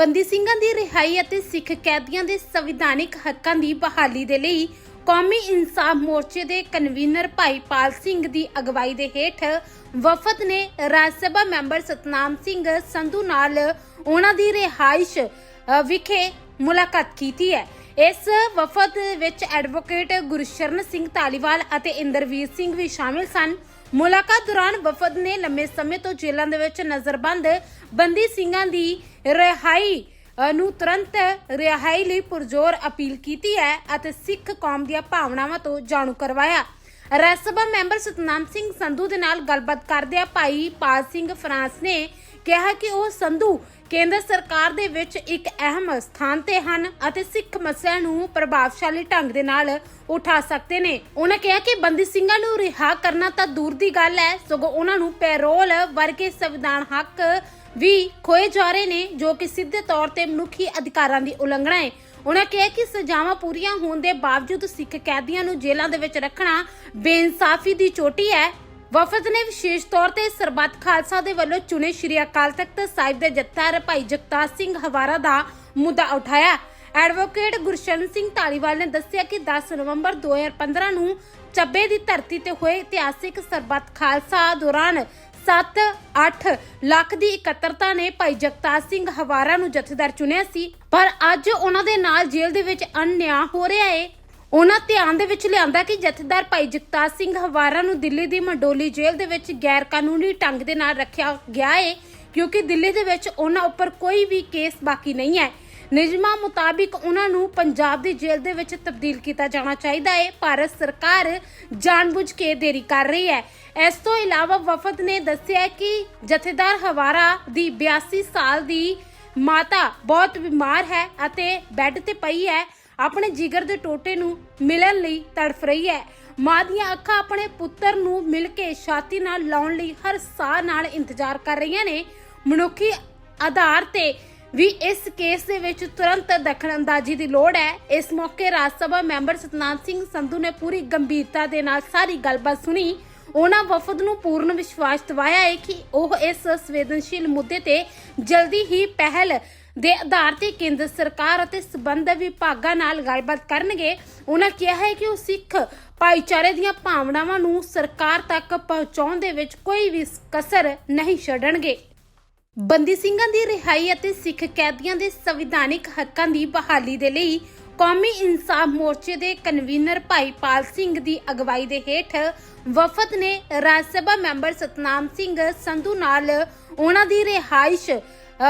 ਬੰਦੀ ਸਿੰਘਾਂ ਦੀ ਰਿਹਾਈ ਅਤੇ ਸਿੱਖ ਕੈਦੀਆਂ ਦੇ ਸੰਵਿਧਾਨਿਕ ਹੱਕਾਂ ਦੀ ਬਹਾਲੀ ਦੇ ਲਈ ਕੌਮੀ ਇਨਸਾਫ ਮੋਰਚੇ ਦੇ ਕਨਵੀਨਰ ਭਾਈ ਪਾਲ ਸਿੰਘ ਦੀ ਅਗਵਾਈ ਦੇ ਹੇਠ ਵਫਦ ਨੇ ਰਾਜ ਸਭਾ ਮੈਂਬਰ ਸਤਨਾਮ ਸਿੰਘ ਸੰਧੂ ਨਾਲ ਉਹਨਾਂ ਦੀ ਰਿਹਾਇਸ਼ ਵਿਖੇ ਮੁਲਾਕਾਤ ਕੀਤੀ ਹੈ। ਇਸ ਵਫਦ ਵਿੱਚ ਐਡਵੋਕੇਟ ਗੁਰਸ਼ਰਨ ਸਿੰਘ ਧਾਲੀਵਾਲ ਅਤੇ ਇੰਦਰਵੀਰ ਸਿੰਘ ਵੀ ਸ਼ਾਮਿਲ ਸਨ। ਮੁਲਾਕਾਤ ਦੌਰਾਨ ਵਫਦ ਨੇ ਲੰਮੇ ਸਮੇਂ ਤੋਂ ਜੇਲ੍ਹਾਂ ਦੇ ਵਿੱਚ ਨਜ਼ਰਬੰਦ ਬੰਦੀ ਸਿੰਘਾਂ ਦੀ ਰਿਹਾਈ ਨੂੰ ਤੁਰੰਤ ਰਿਹਾਈ ਲਈ ਪੁਰਜ਼ੋਰ ਅਪੀਲ ਕੀਤੀ ਹੈ ਅਤੇ ਸਿੱਖ ਕੌਮ ਦੀਆਂ ਭਾਵਨਾਵਾਂ ਤੋਂ ਜਾਣੂ ਕਰਵਾਇਆ। ਰਾਜ ਸਭਾ ਮੈਂਬਰ ਸਤਨਾਮ ਸਿੰਘ ਸੰਧੂ ਦੇ ਨਾਲ ਗੱਲਬਾਤ ਕਰਦਿਆਂ ਭਾਈ ਪਾਲ ਸਿੰਘ ਫਰਾਂਸ ਨੇ ਕਿਹਾ ਕਿ ਉਹ ਸੰਧੂ ਕੇਂਦਰ ਸਰਕਾਰ ਦੇ ਵਿੱਚ ਇੱਕ ਅਹਿਮ ਸਥਾਨ ਤੇ ਹਨ ਅਤੇ ਸਿੱਖ ਮਸਲਿਆਂ ਨੂੰ ਪ੍ਰਭਾਵਸ਼ਾਲੀ ਢੰਗ ਦੇ ਨਾਲ ਉਠਾ ਸਕਦੇ ਨੇ। ਉਹਨਾਂ ਕਿਹਾ ਕਿ ਬੰਦੀ ਸਿੰਘਾਂ ਨੂੰ ਰਿਹਾ ਕਰਨਾ ਤਾਂ ਦੂਰ ਦੀ ਗੱਲ ਹੈ, ਸਗੋਂ ਉਹਨਾਂ ਨੂੰ ਪੈਰੋਲ ਵਰਗੇ ਸੰਵਿਧਾਨ ਹੱਕ ਵੀ ਖੋਏ ਜਾ ਰਹੇ ਨੇ, ਜੋ ਕਿ ਸਿੱਧੇ ਤੌਰ ਤੇ ਮਨੁੱਖੀ ਅਧਿਕਾਰਾਂ ਦੀ ਉਲੰਘਣਾ ਹੈ। ਉਹਨਾਂ ਕਿਹਾ ਕਿ ਸਜ਼ਾਵਾਂ ਪੂਰੀਆਂ ਹੋਣ ਦੇ ਬਾਵਜੂਦ ਸਿੱਖ ਕੈਦੀਆਂ ਨੂੰ ਜੇਲ੍ਹਾਂ ਦੇ ਵਿੱਚ ਰੱਖਣਾ ਬੇਇਨਸਾਫੀ ਦੀ ਚੋਟੀ ਹੈ। ਵਫਦ ਨੇ ਵਿਸ਼ੇਸ਼ ਤੌਰ ਤੇ ਸਰਬੱਤ ਖਾਲਸਾ ਦੇ ਵੱਲੋਂ ਚੁਣੇ ਸ਼੍ਰੀ ਅਕਾਲ ਤਖਤ ਸਾਹਿਬ ਦੇ ਜੱਥੇਦਾਰ ਭਾਈ ਜਗਤਾਰ ਸਿੰਘ ਹਵਾਰਾ ਦਾ ਮੁੱਦਾ ਉਠਾਇਆ। ਐਡਵੋਕੇਟ ਗੁਰਸ਼ਨ ਸਿੰਘ ਧਾਲੀਵਾਲ ਨੇ ਦੱਸਿਆ ਕਿ 10 ਨਵੰਬਰ 2015 ਨੂੰ ਚੱਬੇ ਦੀ ਧਰਤੀ ਤੇ ਹੋਏ ਇਤਿਹਾਸਿਕ ਸਰਬੱਤ ਖਾਲਸਾ ਦੌਰਾਨ 7-8 ਲੱਖ ਦੀ ਇਕੱਤਰਤਾ ਨੇ ਭਾਈ ਜਗਤਾਰ ਸਿੰਘ ਹਵਾਰਾ ਨੂੰ ਜਥੇਦਾਰ ਚੁਣਿਆ ਸੀ। ਪਰ ਅੱਜ ਉਹਨਾਂ ਦੇ ਨਾਲ ਜੇਲ੍ਹ ਦੇ ਵਿੱਚ ਅਨਿਆਂ ਹੋ ਰਿਹਾ ਏ। ਉਹਨਾਂ ਧਿਆਨ ਦੇ ਵਿੱਚ ਲਿਆਂਦਾ ਕਿ ਜਥੇਦਾਰ ਭਾਈ ਜਗਤਾਰ ਸਿੰਘ ਹਵਾਰਾ ਨੂੰ ਦਿੱਲੀ ਦੀ ਮੰਡੋਲੀ ਜੇਲ੍ਹ ਦੇ ਵਿੱਚ ਗੈਰ ਕਾਨੂੰਨੀ ਢੰਗ ਦੇ ਨਾਲ ਰੱਖਿਆ ਗਿਆ ਏ, ਕਿਉਂਕਿ ਦਿੱਲੀ ਦੇ ਵਿੱਚ ਉਹਨਾਂ ਉੱਪਰ ਕੋਈ ਵੀ ਕੇਸ ਬਾਕੀ ਨਹੀਂ ਹੈ। ਨਿਯਮਾਂ ਮੁਤਾਬਿਕ ਉਹਨਾਂ ਨੂੰ ਪੰਜਾਬ ਦੀ ਜੇਲ੍ਹ ਦੇ ਵਿੱਚ ਤਬਦੀਲ ਕੀਤਾ ਜਾਣਾ ਚਾਹੀਦਾ ਹੈ ਭਾਰਤ ਸਰਕਾਰ ਜਾਣਬੁੱਝ ਕੇ ਦੇਰੀ ਕਰ ਰਹੀ ਹੈ। ਇਸ ਤੋਂ ਇਲਾਵਾ ਵਫਦ ਨੇ ਦੱਸਿਆ ਕਿ ਜਥੇਦਾਰ ਹਵਾਰਾ ਦੀ 82 ਸਾਲ ਦੀ ਮਾਤਾ ਬਹੁਤ ਬਿਮਾਰ ਹੈ ਅਤੇ ਬੈੱਡ ਤੇ ਪਈ ਹੈ। ਆਪਣੇ ਜਿਗਰ ਦੇ ਟੋਟੇ ਨੂੰ ਮਿਲਣ ਲਈ ਤੜਫ ਰਹੀ ਹੈ। ਮਾਂ ਦੀਆਂ ਅੱਖਾਂ ਆਪਣੇ ਪੁੱਤਰ ਨੂੰ ਮਿਲ ਕੇ ਛਾਤੀ ਨਾਲ ਲਾਉਣ ਲਈ ਹਰ ਸਾਹ ਨਾਲ ਇੰਤਜ਼ਾਰ ਕਰ ਰਹੀਆਂ ਨੇ। ਮਨੁੱਖੀ ਆਧਾਰ ਤੇ ਵੀ ਇਸ ਕੇਸ ਦੇ ਵਿੱਚ ਤੁਰੰਤ ਦਖਲਅੰਦਾਜ਼ੀ ਦੀ ਲੋੜ ਹੈ। ਇਸ ਮੌਕੇ ਰਾਜ ਸਭਾ ਮੈਂਬਰ ਸਤਨਾਮ ਸਿੰਘ ਸੰਧੂ ਨੇ ਪੂਰੀ ਗੰਭੀਰਤਾ ਦੇ ਨਾਲ ਸਾਰੀ ਗੱਲਬਾਤ ਸੁਣੀ। ਉਹਨਾਂ ਵਫਦ ਨੂੰ ਪੂਰਨ ਵਿਸ਼ਵਾਸ ਦਿਵਾਇਆ ਹੈ ਕਿ ਉਹ ਇਸ ਸੰਵੇਦਨਸ਼ੀਲ ਮੁੱਦੇ ਤੇ ਜਲਦੀ ਹੀ ਪਹਿਲ ਦੇ ਆਧਾਰ ਤੇ ਕੇਂਦਰ ਸਰਕਾਰ ਅਤੇ ਸਬੰਧਤ ਵਿਭਾਗਾਂ ਨਾਲ ਗੱਲਬਾਤ ਕਰਨਗੇ। ਉਹਨਾਂ ਕਿਹਾ ਹੈ ਕਿ ਉਹ ਸਿੱਖ ਭਾਈਚਾਰੇ ਦੀਆਂ ਭਾਵਨਾਵਾਂ ਨੂੰ ਸਰਕਾਰ ਤੱਕ ਪਹੁੰਚਾਉਣ ਦੇ ਵਿੱਚ ਕੋਈ ਵੀ ਕਸਰ ਨਹੀਂ ਛੱਡਣਗੇ। ਬੰਦੀ ਸਿੰਘਾਂ ਦੀ ਰਿਹਾਈ ਅਤੇ ਸਿੱਖ ਕੈਦੀਆਂ ਦੇ ਸੰਵਿਧਾਨਿਕ ਹੱਕਾਂ ਦੀ ਬਹਾਲੀ ਦੇ ਲਈ ਕੌਮੀ ਇਨਸਾਫ ਮੋਰਚੇ ਦੇ ਕਨਵੀਨਰ ਭਾਈ ਪਾਲ ਸਿੰਘ ਦੀ ਅਗਵਾਈ ਦੇ ਹੇਠ ਵਫਦ ਨੇ ਰਾਜ ਸਭਾ ਮੈਂਬਰ ਸਤਨਾਮ ਸਿੰਘ ਸੰਧੂ ਨਾਲ ਉਹਨਾਂ ਦੀ ਰਿਹਾਇਸ਼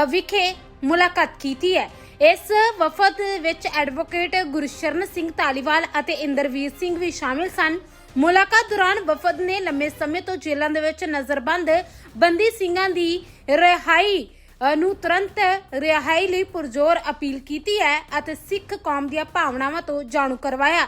ਵਿਖੇ ਮੁਲਾਕਾਤ ਕੀਤੀ ਹੈ। ਇਸ ਵਫਦ ਵਿੱਚ ਐਡਵੋਕੇਟ ਗੁਰਸ਼ਰਨ ਸਿੰਘ ਧਾਲੀਵਾਲ ਅਤੇ ਇੰਦਰਵੀਰ ਸਿੰਘ ਵੀ ਸ਼ਾਮਿਲ ਸਨ। ਮੁਲਾਕਾਤ ਦੌਰਾਨ ਵਫਦ ਨੇ ਲੰਮੇ ਸਮੇਂ ਤੋਂ ਜੇਲ੍ਹਾਂ ਦੇ ਵਿੱਚ ਨਜ਼ਰਬੰਦ ਬੰਦੀ ਸਿੰਘਾਂ ਦੀ ਰਿਹਾਈ ਨੂੰ ਤੁਰੰਤ ਰਿਹਾਈ ਲਈ ਪੁਰਜ਼ੋਰ ਅਪੀਲ ਕੀਤੀ ਹੈ ਅਤੇ ਸਿੱਖ ਕੌਮ ਦੀਆਂ ਭਾਵਨਾਵਾਂ ਤੋਂ ਜਾਣੂ ਕਰਵਾਇਆ।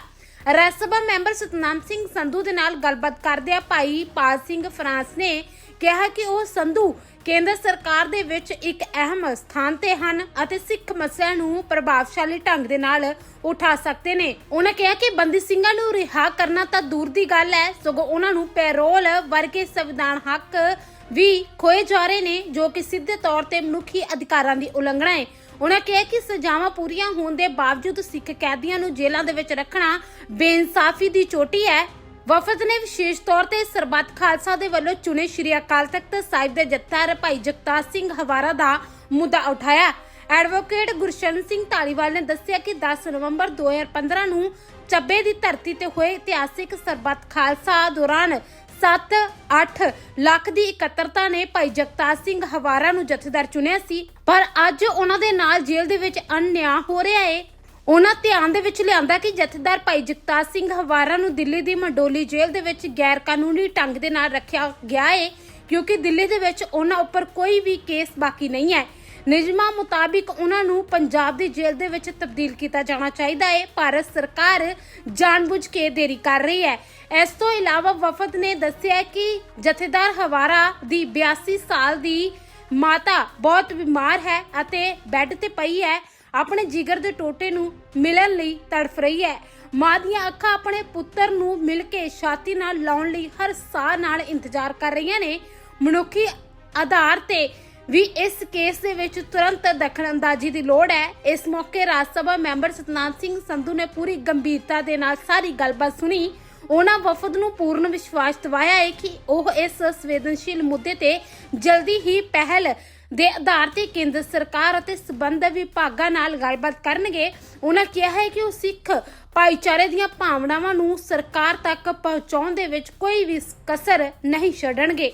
ਰਾਜ ਸਭਾ ਮੈਂਬਰ ਸਤਨਾਮ ਸਿੰਘ ਸੰਧੂ ਦੇ ਨਾਲ ਗੱਲਬਾਤ ਕਰਦਿਆਂ ਭਾਈ ਪਾਲ ਸਿੰਘ ਫਰਾਂਸ ਨੇ ਕਿਹਾ ਕਿ ਉਹ ਸੰਧੂ ਕੇਂਦਰ ਸਰਕਾਰ ਦੇ ਵਿੱਚ ਇੱਕ ਅਹਿਮ ਸਥਾਨ ਤੇ ਹਨ ਅਤੇ ਸਿੱਖ ਮਸਲਿਆਂ ਨੂੰ ਪ੍ਰਭਾਵਸ਼ਾਲੀ ਢੰਗ ਦੇ ਨਾਲ ਉਠਾ ਸਕਦੇ ਨੇ। ਉਹਨਾਂ ਕਿਹਾ ਕਿ ਬੰਦੀ ਸਿੰਘਾਂ ਨੂੰ ਰਿਹਾ ਕਰਨਾ ਤਾਂ ਦੂਰ ਦੀ ਗੱਲ ਹੈ, ਸਗੋਂ ਉਹਨਾਂ ਨੂੰ ਪੈਰੋਲ ਵਰਗੇ ਸੰਵਿਧਾਨ ਹੱਕ ਵੀ ਖੋਏ ਜਾ ਰਹੇ ਨੇ, ਜੋ ਕਿ ਸਿੱਧੇ ਤੌਰ ਤੇ ਮਨੁੱਖੀ ਅਧਿਕਾਰਾਂ ਦੀ ਉਲੰਘਣਾ ਹੈ। ਉਹਨਾਂ ਕਿਹਾ ਕਿ ਸਜ਼ਾਵਾਂ ਪੂਰੀਆਂ ਹੋਣ ਦੇ ਬਾਵਜੂਦ ਸਿੱਖ ਕੈਦੀਆਂ ਨੂੰ ਜੇਲ੍ਹਾਂ ਦੇ ਵਿੱਚ ਰੱਖਣਾ ਬੇਇਨਸਾਫੀ ਦੀ ਚੋਟੀ ਹੈ। ਵਫਦ ਨੇ ਵਿਸ਼ੇਸ਼ ਤੌਰ ਤੇ ਸਰਬੱਤ ਖਾਲਸਾ ਦੇ ਵੱਲੋਂ ਚੁਣੇ ਸ਼੍ਰੀ ਅਕਾਲ ਤਖਤ ਸਾਹਿਬ ਦੇ ਜੱਥੇਦਾਰ ਭਾਈ ਜਗਤਾਰ ਸਿੰਘ ਹਵਾਰਾ ਦਾ ਮੁੱਦਾ ਉਠਾਇਆ। ਐਡਵੋਕੇਟ ਗੁਰਸ਼ਨ ਸਿੰਘ ਧਾਲੀਵਾਲ ਨੇ ਦੱਸਿਆ ਕਿ 10 ਨਵੰਬਰ 2015 ਨੂੰ ਚੱਬੇ ਦੀ ਧਰਤੀ ਤੇ ਹੋਏ ਇਤਿਹਾਸਿਕ ਸਰਬੱਤ ਖਾਲਸਾ ਦੌਰਾਨ 7-8 ਲੱਖ ਦੀ ਇਕੱਤਰਤਾ ਨੇ ਭਾਈ ਜਗਤਾਰ ਸਿੰਘ ਹਵਾਰਾ ਨੂੰ ਜਥੇਦਾਰ ਚੁਣਿਆ ਸੀ। ਪਰ ਅੱਜ ਉਹਨਾਂ ਦੇ ਨਾਲ ਜੇਲ੍ਹ ਦੇ ਵਿੱਚ ਅਨਿਆਂ ਹੋ ਰਿਹਾ ਏ। ਉਹਨਾਂ ਧਿਆਨ ਦੇ ਵਿੱਚ ਲਿਆਂਦਾ ਕਿ ਜਥੇਦਾਰ ਭਾਈ ਜਗਤਾਰ ਸਿੰਘ ਹਵਾਰਾ ਨੂੰ ਦਿੱਲੀ ਦੀ ਮੰਡੋਲੀ ਜੇਲ੍ਹ ਦੇ ਵਿੱਚ ਗੈਰ ਕਾਨੂੰਨੀ ਢੰਗ ਦੇ ਨਾਲ ਰੱਖਿਆ ਗਿਆ ਏ, ਕਿਉਂਕਿ ਦਿੱਲੀ ਦੇ ਵਿੱਚ ਉਹਨਾਂ ਉੱਪਰ ਕੋਈ ਵੀ ਕੇਸ ਬਾਕੀ ਨਹੀਂ ਹੈ। ਨਿਯਮਾਂ ਮੁਤਾਬਿਕ ਉਹਨਾਂ ਨੂੰ ਪੰਜਾਬ ਦੀ ਜੇਲ੍ਹ ਦੇ ਵਿੱਚ ਤਬਦੀਲ ਕੀਤਾ ਜਾਣਾ ਚਾਹੀਦਾ ਹੈ ਭਾਰਤ ਸਰਕਾਰ ਜਾਣਬੁੱਝ ਕੇ ਦੇਰੀ ਕਰ ਰਹੀ ਹੈ। ਇਸ ਤੋਂ ਇਲਾਵਾ ਵਫਦ ਨੇ ਦੱਸਿਆ ਕਿ ਜਥੇਦਾਰ ਹਵਾਰਾ ਦੀ 82 ਸਾਲ ਦੀ ਮਾਤਾ ਬਹੁਤ ਬਿਮਾਰ ਹੈ ਅਤੇ ਬੈੱਡ ਤੇ ਪਈ ਹੈ। ਆਪਣੇ ਜਿਗਰ ਦੇ ਟੋਟੇ ਨੂੰ ਮਿਲਣ ਲਈ ਤੜਫ ਰਹੀ ਹੈ। ਮਾਂ ਦੀਆਂ ਅੱਖਾਂ ਆਪਣੇ ਪੁੱਤਰ ਨੂੰ ਮਿਲ ਕੇ ਛਾਤੀ ਨਾਲ ਲਾਉਣ ਲਈ ਹਰ ਸਾਹ ਨਾਲ ਇੰਤਜ਼ਾਰ ਕਰ ਰਹੀਆਂ ਨੇ। ਮਨੁੱਖੀ ਆਧਾਰ ਤੇ ਵੀ ਇਸ ਕੇਸ ਦੇ ਵਿੱਚ ਤੁਰੰਤ ਦਖਲਅੰਦਾਜ਼ੀ ਦੀ ਲੋੜ ਹੈ। ਇਸ ਮੌਕੇ ਰਾਜ ਸਭਾ ਮੈਂਬਰ ਸਤਨਾਮ ਸਿੰਘ ਸੰਧੂ ਨੇ ਪੂਰੀ ਗੰਭੀਰਤਾ ਦੇ ਨਾਲ ਸਾਰੀ ਗੱਲਬਾਤ ਸੁਣੀ। ਉਹਨਾਂ ਵਫਦ ਨੂੰ ਪੂਰਨ ਵਿਸ਼ਵਾਸ ਦਿਵਾਇਆ ਹੈ ਕਿ ਉਹ ਇਸ ਸੰਵੇਦਨਸ਼ੀਲ ਮੁੱਦੇ ਤੇ ਜਲਦੀ ਹੀ ਪਹਿਲ ਦੇ ਆਧਾਰ ਤੇ ਕੇਂਦਰ ਸਰਕਾਰ ਅਤੇ ਸਬੰਧ ਵਿਭਾਗਾਂ ਨਾਲ ਗੱਲਬਾਤ ਕਰਨਗੇ। ਉਹਨਾਂ ਕਿਹਾ ਹੈ ਕਿ ਉਹ ਸਿੱਖ ਭਾਈਚਾਰੇ ਦੀਆਂ ਭਾਵਨਾਵਾਂ ਨੂੰ ਸਰਕਾਰ ਤੱਕ ਪਹੁੰਚਾਉਣ ਦੇ ਵਿੱਚ ਕੋਈ ਵੀ ਕਸਰ ਨਹੀਂ ਛੱਡਣਗੇ।